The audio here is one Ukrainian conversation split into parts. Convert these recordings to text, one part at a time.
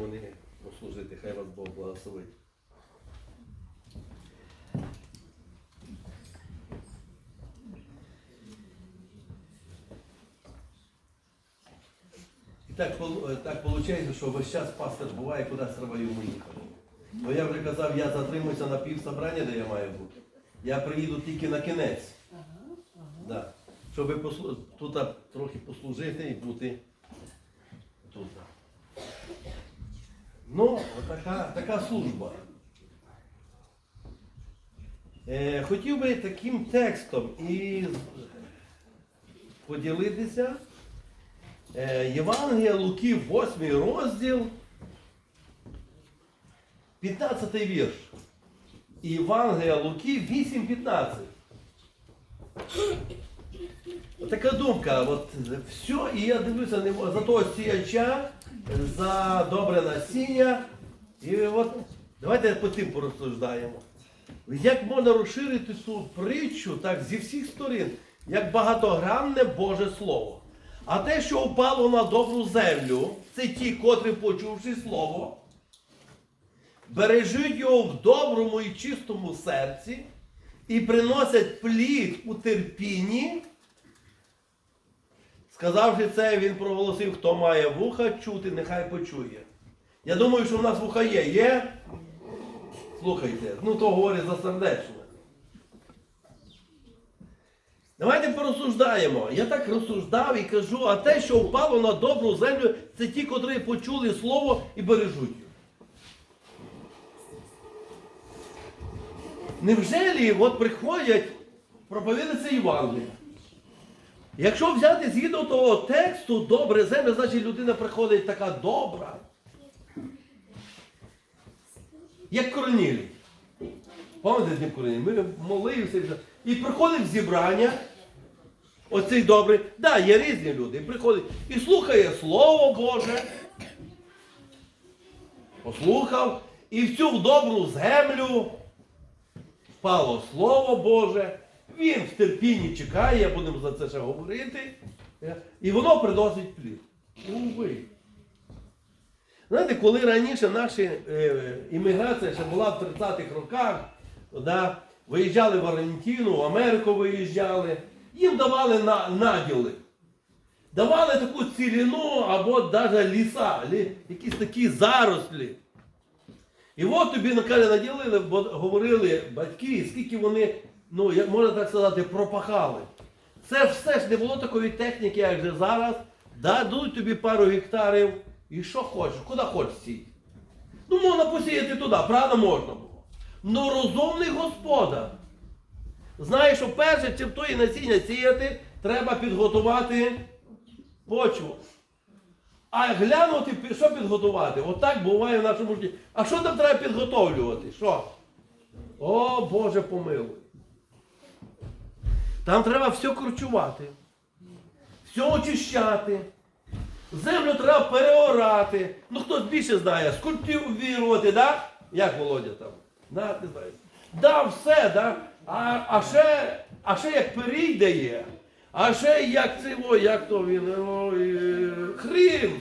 Вони послужити, хай вас Бог благословить. І так, е, так виходить, що весь час пастор буває, кудись треба йому їхати. Бо я вже казав, я затримуюся на пів собрання, де я маю бути. Я приїду тільки на кінець. Да. Щоб послу... тут трохи послужити і бути тут. Ну, така, така служба. Е, хотів би таким текстом і поділитися. Е, Євангелія Луки, 8 розділ, 15 вірш. Євангелія Луки 8.15. Така думка, от все, і я дивлюся за того сіяча, за добре насіння. І от давайте по тим порозсуждаємо. Як можна розширити цю притчу так зі всіх сторін, як багатогранне Боже Слово. А те, що впало на добру землю, це ті, котрі, почувши слово, бережуть його в доброму і чистому серці і приносять плід у терпінні. Сказавши це, він проголосив, хто має вуха чути, нехай почує. Я думаю, що в нас вуха є. Є? Слухайте, ну то говорить за сердечне. Давайте порозсуждаємо. Я так розсуждав і кажу, а те, що впало на добру землю, це ті, котрі почули слово і бережуть. Невже от приходять проповідати Євангелія? Якщо взяти згідно того тексту добре земля, значить людина приходить така добра. Як Корнілій. Пам'ятаєте Днів Корнілій? Ми молився. І приходить в зібрання. Оцей добрий. Так, да, є різні люди. Приходить і слухає Слово Боже. Послухав. І в цю добру землю впало Слово Боже. Він в терпінні чекає, будемо за це ще говорити. І воно приносить плід. Уви. Знаєте, коли раніше наша е, імміграція ще була в 30-х роках, да, виїжджали в Аргентину, в Америку виїжджали, їм давали на, наділи. Давали таку ціліну або навіть ліса, лі, якісь такі зарослі. І от тобі каже, наділили, бо говорили батьки, скільки вони, ну, як можна так сказати, пропахали. Це все ж не було такої техніки, як же зараз. Дадуть тобі пару гектарів і що хочеш, куди хочеш сіяти. Ну, можна посіяти туди, правда, можна було. Ну розумний господар. Знає, що перше, чим тої насіння сіяти, треба підготувати почву. А глянути, що підготувати? Отак буває в нашому житті. А що там треба підготовлювати? Що? О, Боже помилуй. Там треба все корчувати, все очищати. Землю треба переорати. Ну хтось більше знає, скультивірувати, да? Як Володя там? Да, ти знаєш. Да, все, да? А, а, ще, а ще як перейде є, а ще як це, о, як то він, е, хрін.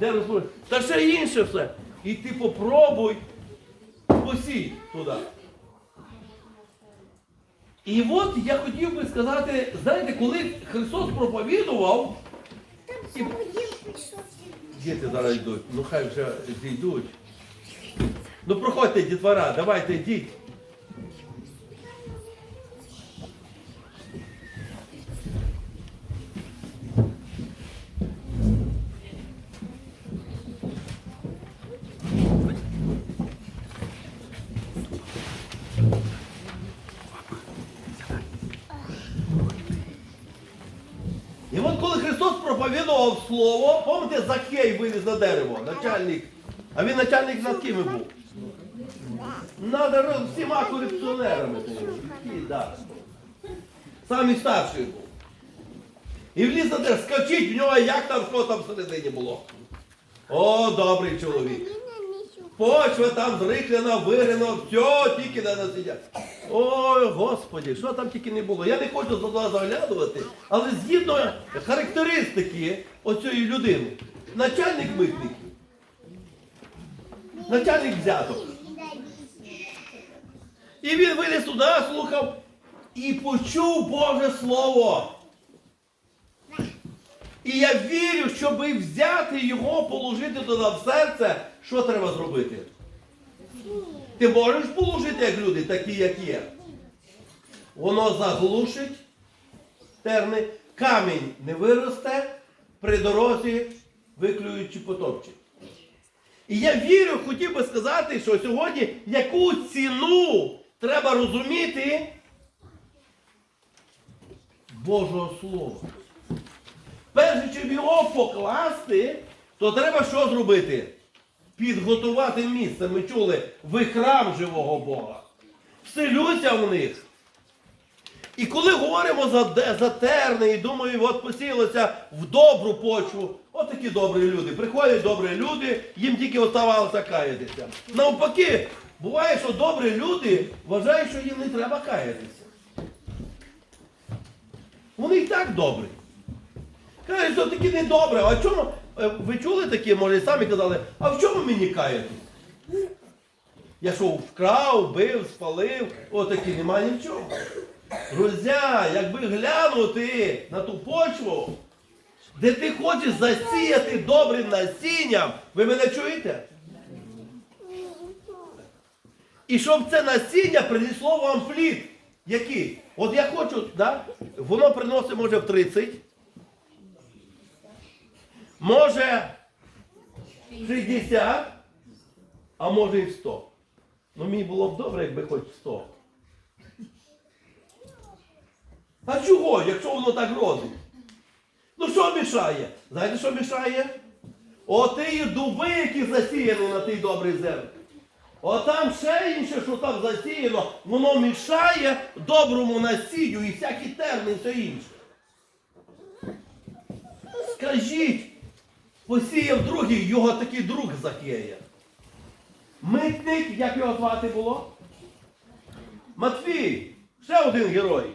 Де розбур... Та ще інше все. І ти попробуй посій туди. І от я хотів би сказати, знаєте, коли Христос проповідував, і... Діти зараз йдуть, ну хай вже зійдуть. Ну проходьте, дітвора, давайте йдіть. І от коли Христос проповідував Слово, пам'ятаєте, Закей виліз на дерево, начальник. А він начальник над ким був? Над ро- всіма корупціонерами. Да. Самий старший був. І вліз на дерево, скачіть в нього, як там, що там всередині було. О, добрий чоловік. Почва там зрихлена, вигрена, все, тільки не насидять. Ой, Господі, що там тільки не було. Я не хочу туди заглядувати, але згідно характеристики оцієї людини, начальник митників, начальник взяток. І він виліз туди, слухав і почув Боже Слово. І я вірю, щоб взяти його, положити туди в серце, що треба зробити? Ти можеш положити, як люди, такі, як є. Воно заглушить терни, камінь не виросте, при дорозі виклюючи потопче. І я вірю, хотів би сказати, що сьогодні яку ціну треба розуміти Божого Слова. Перше, чим його покласти, то треба що зробити? Підготувати місце. Ми чули, ви храм живого Бога. Вселюся в них. І коли говоримо за, за терни, і думаю, от посіялося в добру почву, от такі добрі люди. Приходять добрі люди, їм тільки оставалося каятися. Навпаки, буває, що добрі люди вважають, що їм не треба каятися. Вони і так добрі. Кажуть, що такі недобре. А чому? Е, Ви чули такі, може, і самі казали, а в чому мені каятись? Я що, вкрав, бив, спалив, отакі немає нічого. Друзі, якби глянути на ту почву, де ти хочеш засіяти добрим насінням, ви мене чуєте? І щоб це насіння принесло вам плід. Який? От я хочу, да? воно приносить може в 30, може 60, а може і 100. Ну мені було б добре, якби хоч 100. А чого, якщо воно так родить? Ну що мішає? Знаєте, що мішає? Оті дуби, які засіяні на тій добрій землі. Отам ще інше, що там засіяно, воно мішає доброму насінню і всякі терни, і все інше. Скажіть, посіяв другий, його такий друг Закея. Митник, як його звати було? Матвій, ще один герой.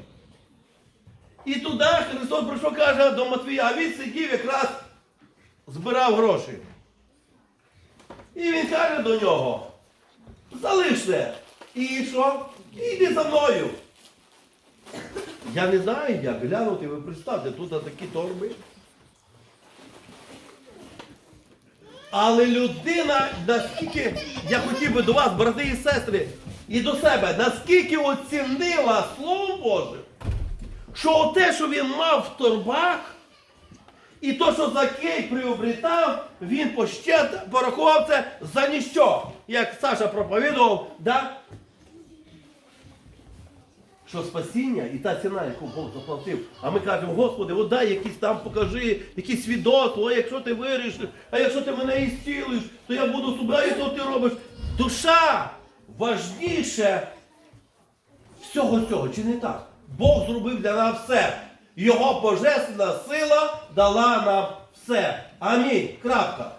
І туди Христос прийшов, каже до Матвія, а він сидів якраз збирав гроші. І він каже до нього, залиште. І що? Іди за мною. Я не знаю, як глянути, ви представте, тут такі торби. Але людина, наскільки, я хотів би до вас, брати і сестри, і до себе, наскільки оцінила Слово Боже, що те, що він мав в торбах, і то, що Закей приобретав, він пощад, порахував це за ніщо. Як Саша проповідував, да? Що спасіння і та ціна, яку Бог заплатив. А ми кажемо, Господи, от дай якісь там покажи, якісь свідоцтво, якщо ти вирішиш, а якщо ти мене ісцілиш, то я буду сюди, і то ти робиш. Душа важніше всього цього, чи не так? Бог зробив для нас все. Його божественна сила дала нам все. Амінь. Крапка.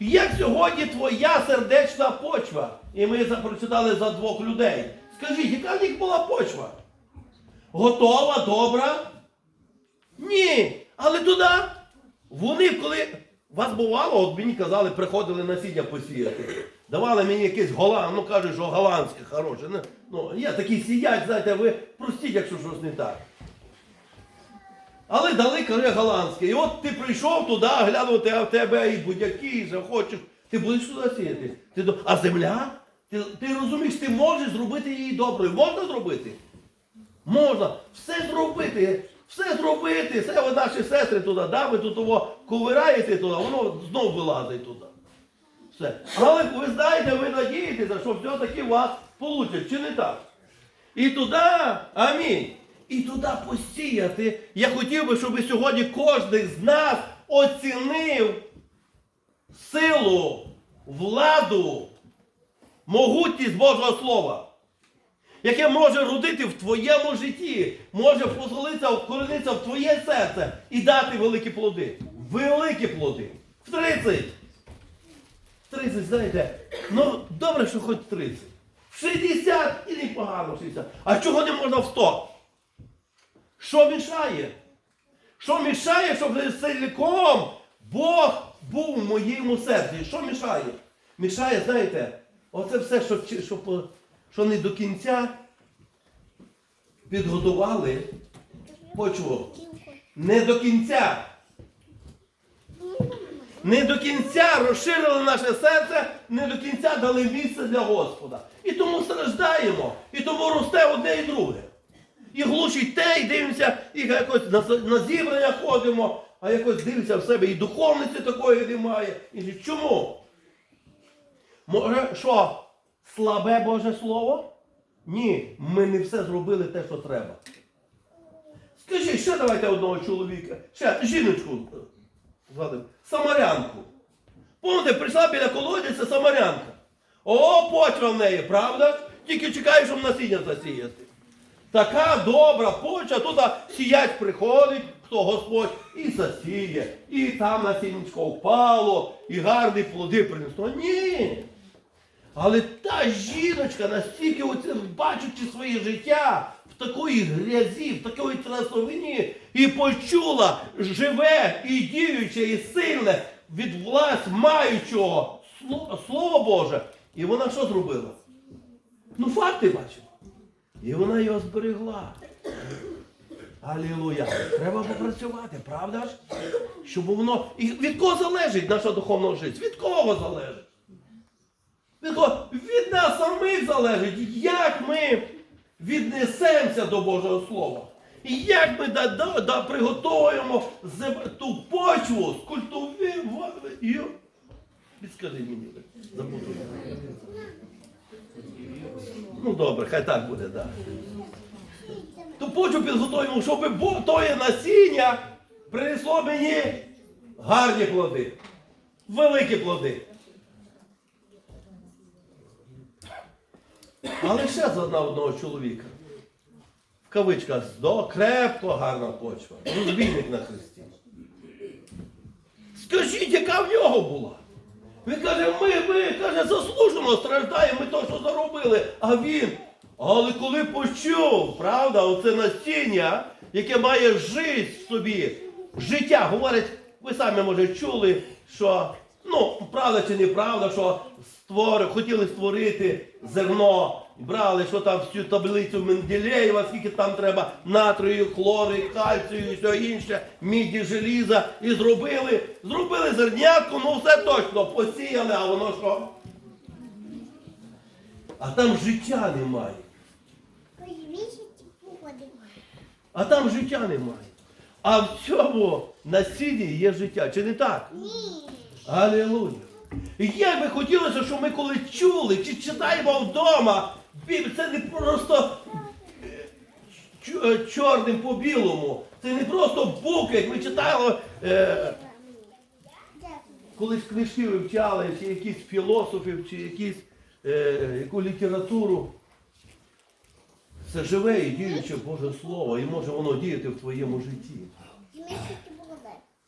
Як сьогодні твоя сердечна почва? І ми прочитали за двох людей. Скажіть, яка в них була почва? Готова, добра? Ні. Але туди. Вони, коли вас бувало, от мені казали, приходили насіння посіяти. Давали мені якийсь голланд, ну кажуть, що голландське хороше. Ну, Ну, є такі сидять, знаєте, ви простіть, якщо щось не так. Але дали, каже, голландське. І от ти прийшов туди, глянути, а в тебе і будь-які, і що. Ти будеш туди сіяти. Ти, а земля? Ти, ти розумієш, ти можеш зробити її доброю. Можна зробити? Можна. Все зробити. Все зробити. Все ви наші сестри туди, да? ви тут того ковираєте туди, воно знов вилазить туди. Все. Але ви знаєте, ви надієтеся, що все-таки вас получать, чи не так? І туди, амінь. І туди посіяти. Я хотів би, щоб сьогодні кожен з нас оцінив силу, владу, могутність Божого Слова, яке може родити в твоєму житті, може позволитися, вкоренитися в твоє серце і дати великі плоди. Великі плоди. В 30. 30, знаєте, ну добре, що хоч 30. В 60 і непогано 60. А чого не можна в 100? Що мішає? Що мішає, щоб цілком Бог був в моєму серці? Що мішає? мішає, знаєте, оце все, що, що, що не до кінця підготували почву. Не до кінця. Не до кінця розширили наше серце, не до кінця дали місце для Господа. І тому страждаємо, і тому росте одне і друге. І глушить те, і дивимося, і якось на, зібрання ходимо, а якось дивимося в себе, і духовниці такої немає. І чому? Може, що, слабе Боже Слово? Ні, ми не все зробили те, що треба. Скажіть, ще давайте одного чоловіка, ще жіночку е, згадуємо, самарянку. Помните, прийшла біля колодязя самарянка. О, почва в неї, правда? Тільки чекає, щоб насіння засіяти. Така добра почва, туди сіять приходить, хто Господь, і засіє, і там насіннячко впало, і гарні плоди принесло. Ні. Але та жіночка настільки оце, бачучи своє життя в такої грязі, в такої трасовині, і почула живе і діюче, і сильне від власть маючого Сло- Слово Боже. І вона що зробила? Ну, факти бачила. І вона його зберегла. Алілуя. Треба попрацювати, правда ж? Щоб воно. І від кого залежить наша духовна життя? Від кого залежить? Від, від нас самих залежить, як ми віднесемося до Божого Слова. І як ми да, да, да, приготуємо ту почву, скультивуємо. Підскажи мені, запутую. Ну добре, хай так буде, так. Да. Ту почву підготуємо, щоб тоє насіння принесло мені гарні плоди, великі плоди. Але ще одна одного чоловіка. В кавичках до крепко гарна почва. Розбійник на хресті. Скажіть, яка в нього була? Він каже, ми, ми каже, заслужено страждаємо, ми то, що заробили. А він. Але коли почув, правда, оце насіння, яке має життя в собі, життя, говорить, ви самі, може, чули, що, ну, правда чи неправда, що створи, хотіли створити зерно, брали, що там всю таблицю Менделєєва, скільки там треба натрію, хлори, кальцію і все інше, міді, желіза, і зробили, зробили зернятку, ну все точно, посіяли, а воно що? А там життя немає. А там життя немає. А в цьому насінні є життя. Чи не так? Алілуя. І як би хотілося, щоб ми коли чули чи читаємо вдома, це не просто е, е, чорним по білому. Це не просто букви, як ми читали, е, колись книжки вивчали, чи якісь філософів, чи якісь, е, яку літературу. Це живе і діюче Боже Слово, і може воно діяти в твоєму житті.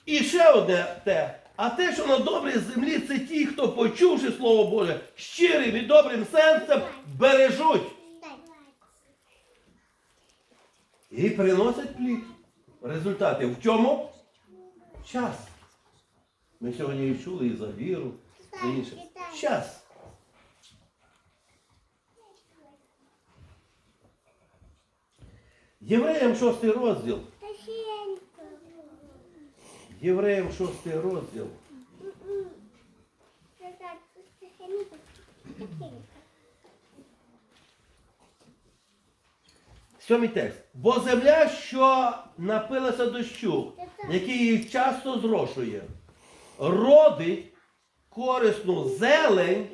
І ще одне те. А те, що на добрій землі, це ті, хто, почувши Слово Боже, щирим і добрим серцем бережуть і приносять плід. Результати в чому? Час. Ми сьогодні і чули і за віру, і інше. Час. Євреям шостий розділ. Євреям шостий розділ. Сьомий текст. Бо земля, що напилася дощу, який її часто зрошує, родить корисну зелень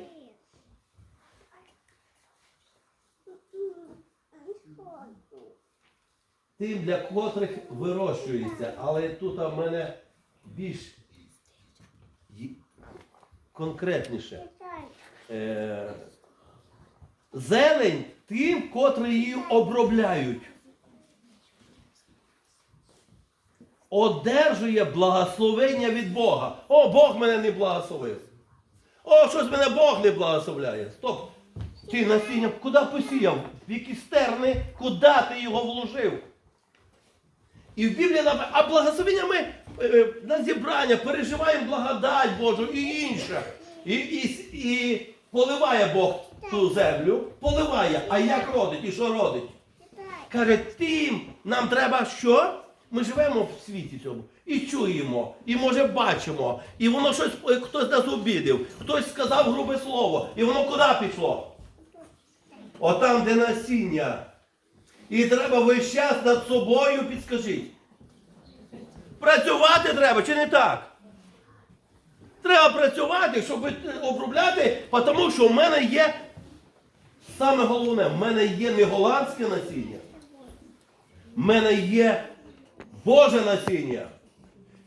тим, для котрих вирощується. Але тут в мене більш конкретніше. Е, зелень тим, котрі її обробляють. Одержує благословення від Бога. О, Бог мене не благословив. О, щось мене Бог не благословляє. Стоп. Ти насіння куди посіяв? В які стерни, куди ти його вложив? І в Біблії написано, а благословення ми е, на зібрання переживаємо благодать Божу і інше. І, і, і поливає Бог ту землю, поливає. А як родить? І що родить? Каже, тим нам треба що? Ми живемо в світі цьому і чуємо, і може бачимо. І воно щось е, хтось нас обідив, хтось сказав грубе слово, і воно куди пішло? Отам, де насіння. І треба весь час над собою підскажіть. Працювати треба, чи не так? Треба працювати, щоб обробляти, тому що в мене є саме головне, в мене є не голландське насіння. В мене є Боже насіння,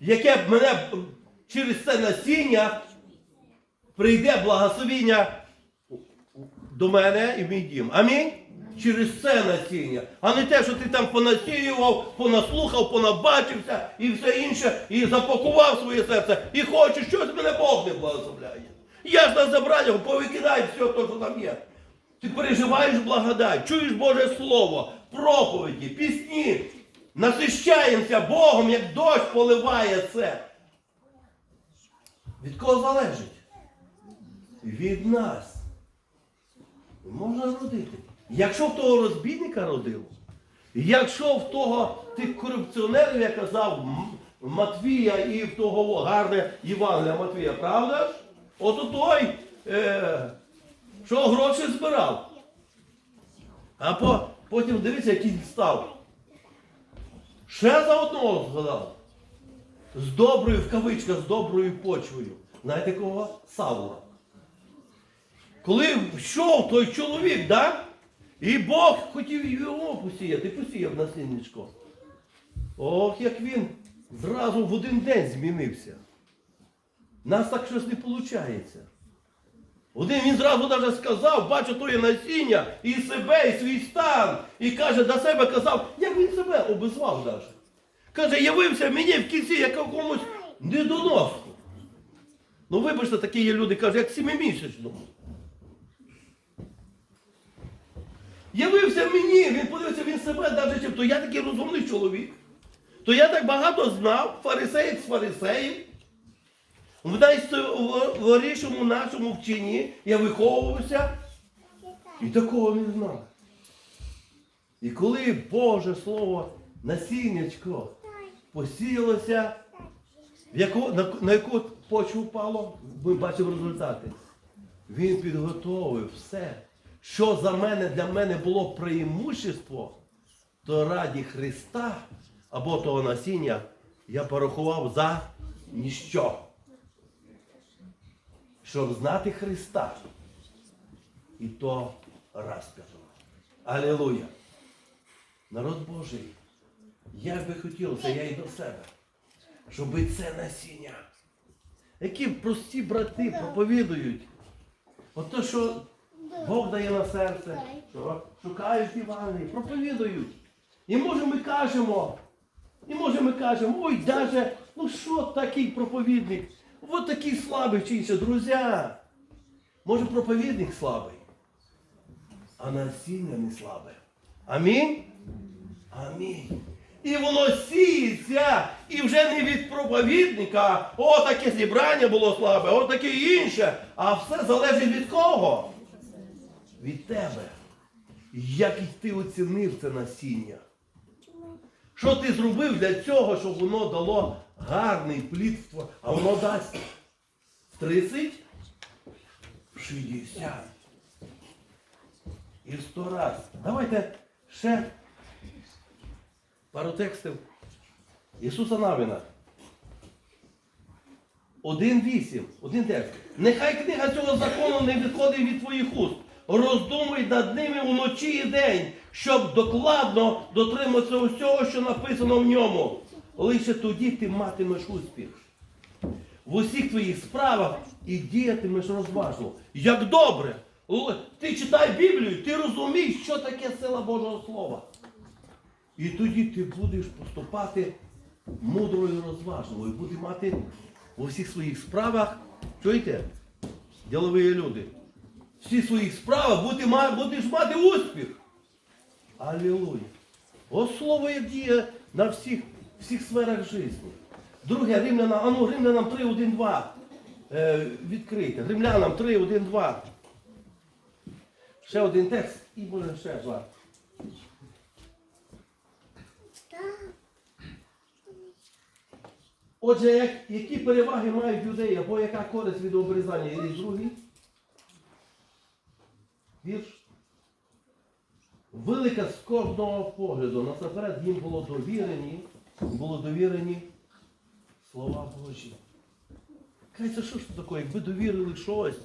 яке мене через це насіння прийде благословіння до мене і в мій дім. Амінь? Через це насіння. А не те, що ти там понасіював, понаслухав, понабачився і все інше, і запакував своє серце, і хочеш щось мене Бог не благословляє. Я ж на забрання повикидай все, те, що там є. Ти переживаєш благодать, чуєш Боже Слово, проповіді, пісні, насищаємося Богом, як дощ поливає це. Від кого залежить? Від нас. Можна родити. Якщо в того розбійника родило, якщо в того тих корупціонерів, я казав, Матвія і в того гарне Євангелія Матвія, правда ж? От той, е, що гроші збирав. А по, потім дивіться, який він став. Ще за одного згадав. З доброю, в кавичках, з доброю почвою. Знаєте кого? Савла. Коли йшов той чоловік, да? І Бог хотів його посіяти, посіяв наслідничко. Ох, як він зразу в один день змінився. Нас так щось не виходить. Один він зразу навіть сказав, бачу твоє насіння, і себе, і свій стан. І каже, до себе казав, як він себе обізвав навіть. Каже, явився мені в кінці як якомусь недоноску. Ну, вибачте, такі є люди, каже, як сімимісячному. Явився мені, він подивився він себе навіть, то я такий розумний чоловік. То я так багато знав, фарисеєць з фарисеїв. В найстворішому нашому вченні я виховувався і такого не знав. І коли Боже Слово насіннячко посіялося, в на, на яку почву впало, ми бачимо результати. Він підготовив все, що за мене для мене було преимущество, то раді Христа або того насіння я порахував за ніщо. Щоб знати Христа. І то розп'ятого. Алілуя. Народ Божий, як би хотілося, я і до себе, щоб це насіння, які прості брати проповідують, от то, що Бог дає на серце, що шукають Івангелії, проповідують. І може ми кажемо, і може ми кажемо, ой, даже, ну що такий проповідник? Вот такий слабий чи інше, друзі. Може проповідник слабий, а насіння не слабе. Амінь? Амінь. І воно сіється, і вже не від проповідника, о, таке зібрання було слабе, о, таке інше. А все залежить від кого? Від тебе. Як і ти оцінив це насіння? Що ти зробив для цього, щоб воно дало гарний плід, а воно дасть в 30, 60 і 100 раз. Давайте ще пару текстів Ісуса Навина. 1.8, один текст. Нехай книга цього закону не відходить від твоїх уст. Роздумуй над ними вночі і день, щоб докладно дотриматися усього, що написано в ньому. Лише тоді ти матимеш успіх. В усіх твоїх справах і діятимеш розважно. Як добре! Ти читай Біблію, ти розумієш, що таке сила Божого Слова. І тоді ти будеш поступати мудро і розважливо, і будеш мати у всіх своїх справах, чуєте, ділові люди, всі своїх справах будеш, мати успіх. Алілуя. О слово як діє на всіх, всіх сферах життя. Друге, Римлянам, а ну, Римлянам 3, 1, 2. Е, відкрийте. Римлянам 3, 1, 2. Ще один текст і буде ще два. Отже, як, які переваги мають юдеї, або яка користь від обрізання? І другий. Вірш. Велика з кожного погляду. Насамперед їм було довірені, було довірені слова Божі. Кажеться, що ж це таке? Якби довірили щось,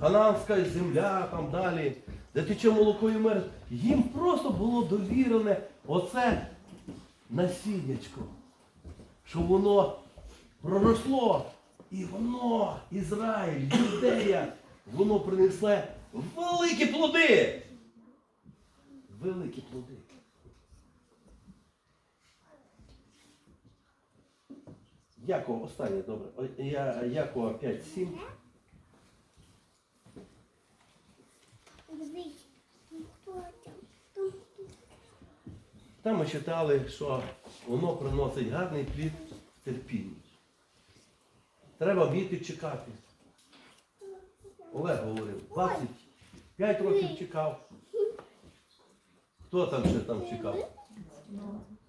хананська земля там далі, де тече молоко і мир, їм просто було довірене оце насіннячко, що воно проросло, і воно, Ізраїль, Юдея, воно принесле великі плоди. Великі плоди. Якова, останнє, добре. Я, Якова 5.7. Там ми читали, що воно приносить гарний плід терпіння. Треба вміти чекати. Олег говорив, 25 років чекав. Хто там ще там чекав?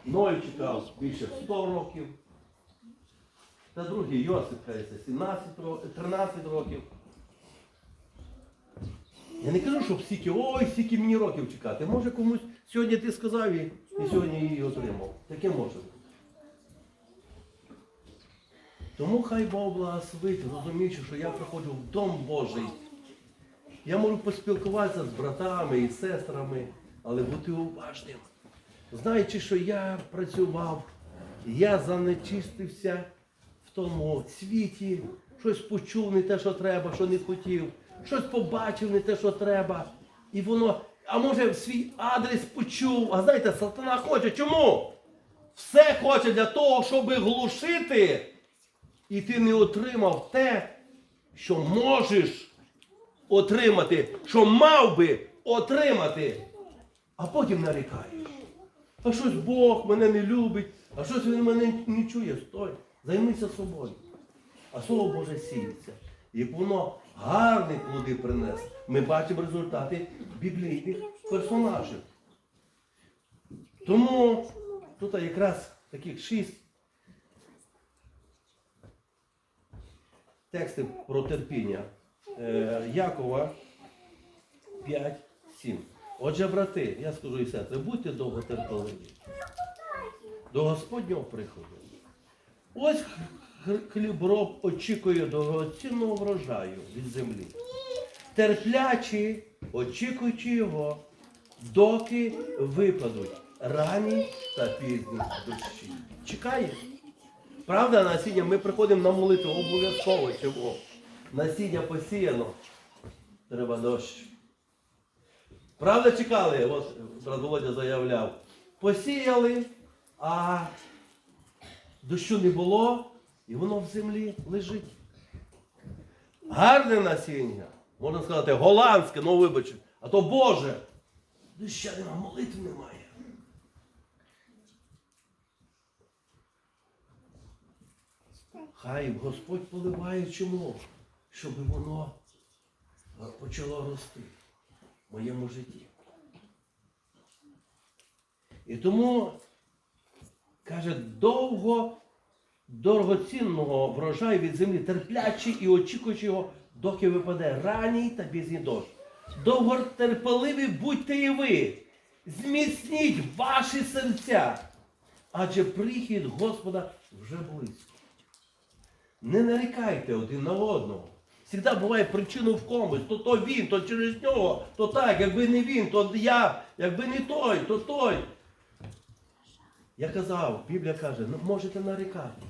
Ной чекав більше 100 років. Та другий Йосип, кажеться, 17 років, 13 років. Я не кажу, що стільки, ой, стільки мені років чекати. Може комусь сьогодні ти сказав і, і сьогодні її отримав. Таке може. Тому хай Бог благословить, розуміючи, що я приходжу в Дом Божий. Я можу поспілкуватися з братами і сестрами, але бути уважним. Знаючи, що я працював, я занечистився в тому світі, щось почув не те, що треба, що не хотів, щось побачив не те, що треба. І воно, а може свій адрес почув. А знаєте, сатана хоче. Чому? Все хоче для того, щоб глушити, і ти не отримав те, що можеш отримати, що мав би отримати, а потім нарікаєш. А щось Бог мене не любить, а щось він мене не чує. Стой, займися собою. А слово Боже сіється. І воно гарні плоди принесе. Ми бачимо результати біблійних персонажів. Тому тут якраз таких шість текстів про терпіння. Е, Якова 5, 7. Отже, брати, я скажу і сестри, будьте довготерпеливі. До Господнього приходу. Ось х- хлібороб очікує дорогоцінного врожаю від землі. Терплячі, очікуючи його, доки випадуть ранні та пізні дощі. Чекає. Правда, насіння, ми приходимо на молитву обов'язково чого. Насіння посіяно. Треба дощ. Правда чекали? От брат Володя заявляв. Посіяли, а дощу не було, і воно в землі лежить. Гарне насіння. Можна сказати, голландське, ну вибач, а то Боже. Доща нема, молитви немає. Хай Господь поливає чому, щоб воно почало рости в моєму житті. І тому, каже, довго дорогоцінного врожаю від землі, терплячи і очікуючи його, доки випаде ранній та пізній дощ. Довготерпеливі будьте і ви, зміцніть ваші серця, адже прихід Господа вже близько. Не нарікайте один на одного. Завжди буває причину в комусь. То то він, то через нього, то так, якби не він, то я, якби не той, то той. Я казав, Біблія каже, ну можете нарікати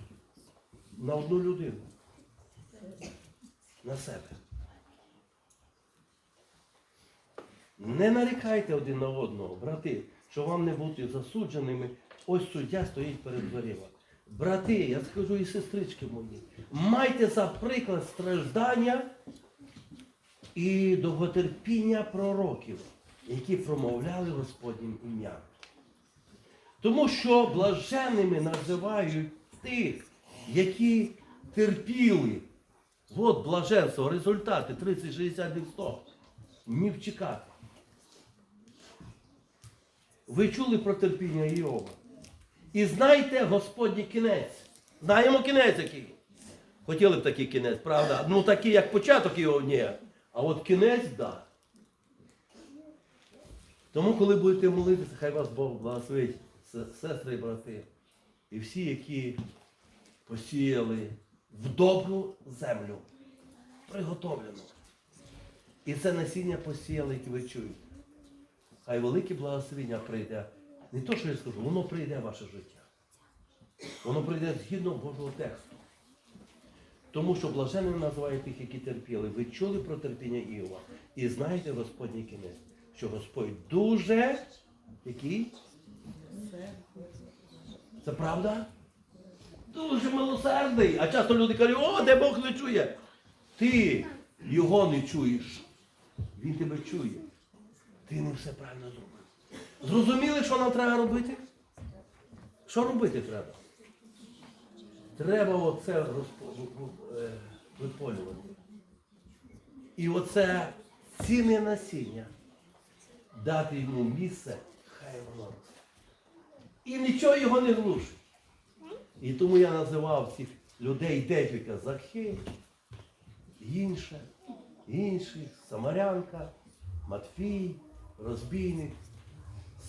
на одну людину. На себе. Не нарікайте один на одного, брати, що вам не бути засудженими. Ось суддя стоїть перед дверима. Брати, я скажу і сестрички мої, майте за приклад страждання і довготерпіння пророків, які промовляли Господнім ім'ям. Тому що блаженними називають тих, які терпіли От блаженство, результати 30, 60, 100. Мів чекати. Ви чули про терпіння Іова? І знайте Господній кінець. Знаємо кінець який. Хотіли б такий кінець, правда? Ну такий, як початок його, ні. А от кінець, так. Да. Тому, коли будете молитися, хай вас Бог благословить, сестри і брати. І всі, які посіяли в добру землю, приготовлену. І це насіння посіяли, яке ви чуєте. Хай велике благословення прийде. Не то, що я скажу, воно прийде в ваше життя. Воно прийде згідно Божого тексту. Тому що блаженним називає тих, які терпіли. Ви чули про терпіння Іова. І знаєте Господній кінець, що Господь дуже який? Це правда? Дуже милосердний. А часто люди кажуть, о, де Бог не чує. Ти його не чуєш. Він тебе чує. Ти не все правильно зробив. Зрозуміли, що нам треба робити? Що робити треба? Треба оце е, виполювати. І оце цінне насіння дати йому місце, хай воно росте. І нічого його не глушить. І тому я називав цих людей декілька Захей, інше, інші, Самарянка, Матфій, розбійник,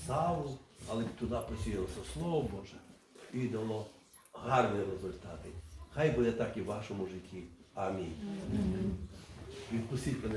Савл, але туди посіялося Слово Боже і дало гарні результати. Хай буде так і в вашому житті. Амінь. Відпустіть мене.